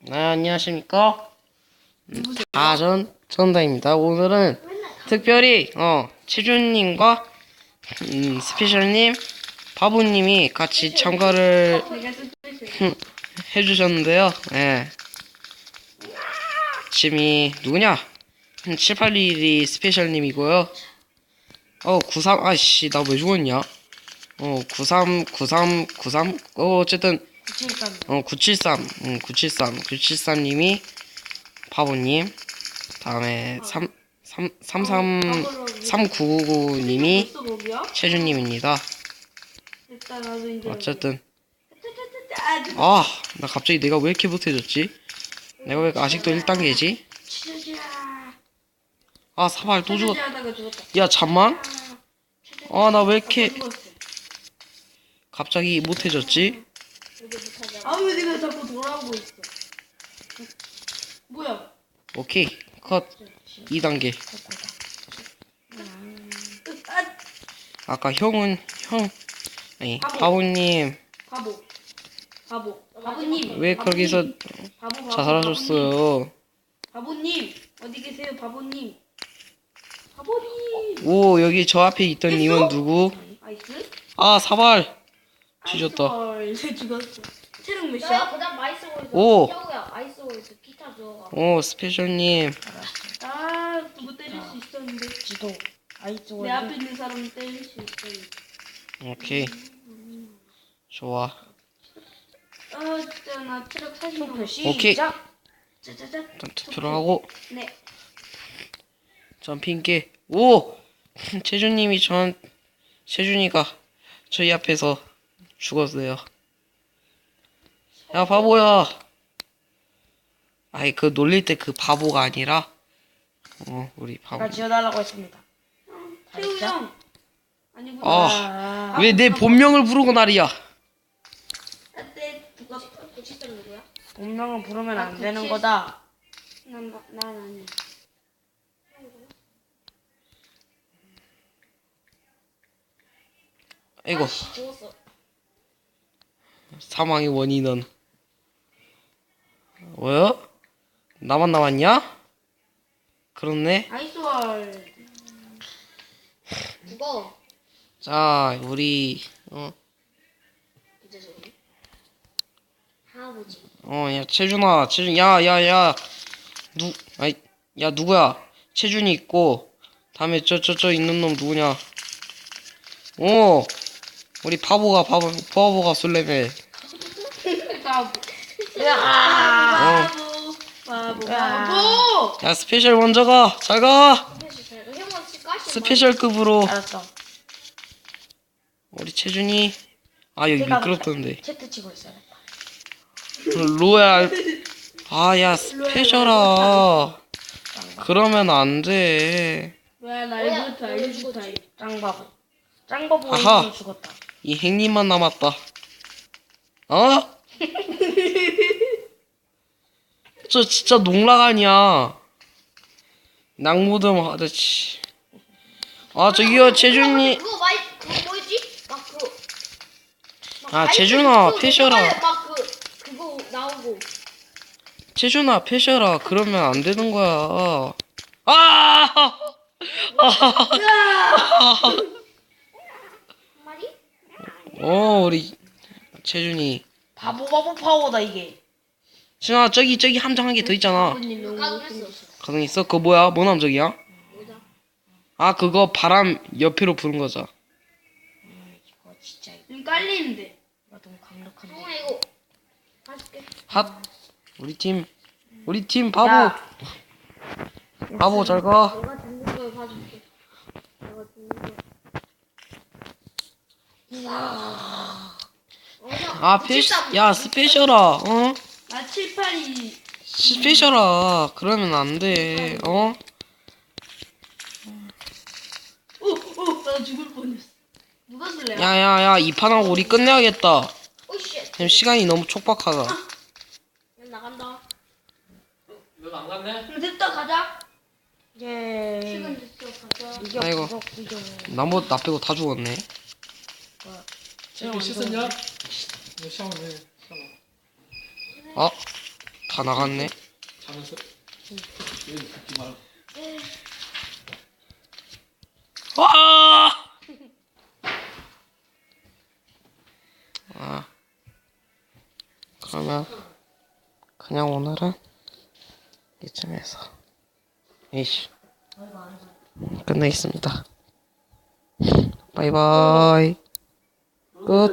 네, 안녕하십니까? 아전 전다입니다. 오늘은 특별히 어 최준님과 음, 스페셜님, 바보님이 같이 참가를 흠, 해주셨는데요. 예. 지금이 누구냐? 781이 스페셜님이고요. 어, 93, 아씨, 나 왜 죽었냐? 어, 93, 93, 93, 어, 어쨌든, 어, 973, 음, 973, 973님이 바보님, 다음에 3, 3, 33, 3999님이 거기야? 최준님입니다. 일단 나도 이제 어쨌든, 아, 아, 나 갑자기 내가 왜 이렇게 못해졌지? 내가 왜 아직도 1단계지? 아, 사발 또 죽었. 야, 잠만. 아, 나 왜 이렇게 죽었어. 갑자기 못해졌지? 아, 왜 내가 자꾸 돌아오고 있어? 뭐야? 오케이, 컷. 2단계. 아, 아까 형은, 형, 아니, 바보. 바보님, 바보. 바보. 바보님. 왜 거기서 바보, 바보, 자살하셨어요? 바보님. 어디 계세요, 바보님? 바보님. 오, 여기 저 앞에 있던 님은 누구? 아이스? 아, 사발. 뒤졌다. 헐, 이제 죽었어. 체력 야, 몇이야? 그다음 마이스 월드. 오. 야 아이스 월드 기타 줘. 오, 스페셜님. 아, 누구 때릴 수 있었는데. 지도 아이스 내 앞에 있는 사람 때릴 수 있었는데. 오케이. 좋아. 아, 진짜 나 체력 40 넘어. 오케이. 시작 짜자잔. 일단 투표를 하고, 네. 점핑게. 오! 최준님이 전, 최준이가 저희 앞에서 죽었어요. 야, 바보야. 아이, 그 놀릴 때 그 바보가 아니라, 어, 우리 바보. 제가 지어달라고 했습니다 태우 형. 아니구나. 아, 아, 왜 내 본명을 부르고 난리야? 그때 죽었어. 고치들 누구야? 본명을 부르면 아, 안 되는 그치. 거다 난, 난 아니야. 아이고, 죽었어. 사망의 원인은. 뭐야? 나만 남았냐? 그렇네. 아이스월. 누가? 자, 우리, 어, 이제 저기. 할아버지. 어, 야, 채준아, 채준, 야, 야, 야, 누, 아이, 야, 누구야? 채준이 있고, 다음에 저, 저, 저 있는 놈 누구냐? 오, 우리 바보가, 바보, 바보가 술래매. 바보. 야 바보. 바보. 야. 바보. 야, 스페셜 먼저 가! 잘 가! 스페셜. 스페셜급으로. 알았어 우리 채준이. 아, 여기 미끄럽던데. 채트 치고 있어야겠다 로얄. 아, 야, 스페셜아. 그러면 안 돼. 왜 날부터 알려줄 타임. 짱바보 짱바보 죽었다 이 행님만 남았다. 어? 저 진짜 농락 아니야. 낙무듬 하듯이. 아 저기요 재준이. 그거 마이 그거 뭐였지? 막 그. 막 아, 아이스 재준아, 그 패셔라. 옛날에 막그 그거 나오고. 재준아 패셔라. 그러면 안 되는 거야. 아! 한 마리? 어 우리 재준이. 바보 바보 파워다 이게 준아 저기 저기 함정 한 개 더 있잖아. 너무. 가능 있어? 그거 뭐야? 뭔 함정이야? 아 그거 바람 옆으로 부는 거죠. 이거 진짜 이거 지금 깔리는데. 너무 강력한데 형아 이거. 맛있게. 핫. 우리 팀. 우리 팀 바보. 야. 바보 잘 가. 내가 듣는 걸 봐줄게. 내가 듣는 거. 아, 페시, 야, 스페셜아, 어? 나 7, 8이. 스페셜아, 그러면 안 돼, 어? 오, 오, 나 죽을 뻔했어. 누가 술래야? 야, 야, 야, 이 판하고 우리 끝내야겠다. 오 씨. 지금 시간이 너무 촉박하다. 나간다. 그럼 됐다, 가자. 예 시간 됐어. 가자. 이겨 아이고. 이겨 이겨 나뭐, 나 빼고 다 죽었네. 형 씻었냐? 너 샤워해. 샤워. 아, 다 나갔네. 자면서 얘는 듣지 말고 와! 아. 그러면 그냥 오늘은 이쯤에서 이씨 끝내겠습니다. 바이바이. 哥，